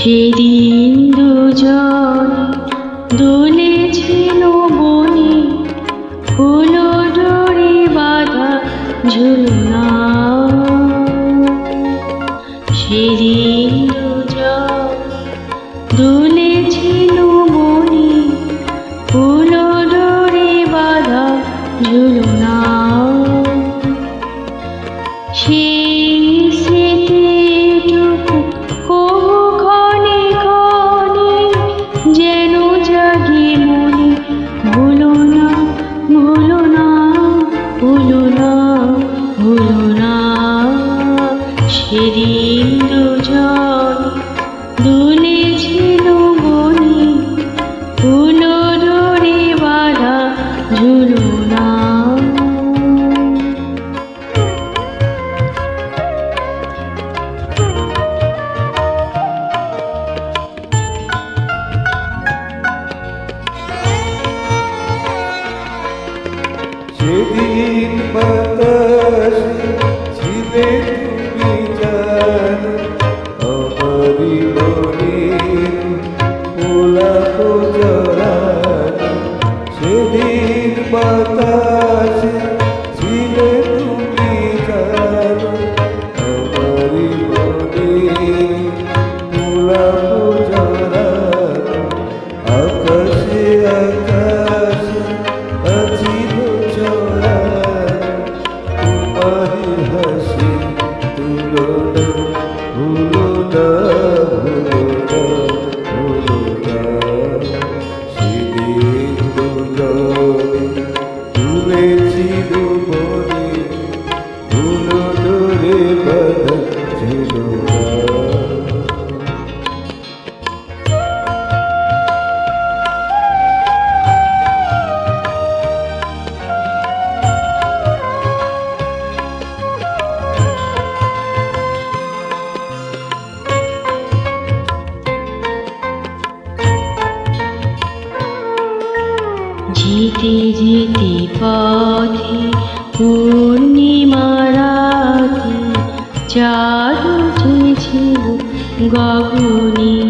সেদিন দুজন দুলেছিল বনে হলো ডোরে বাধা ঝুলনা। সেদিন দুজন দুলে ইন্দ্রজন দুন যেতে যেতে পথে পূর্ণিমারাতে চারু ছিল গগনী।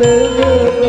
từ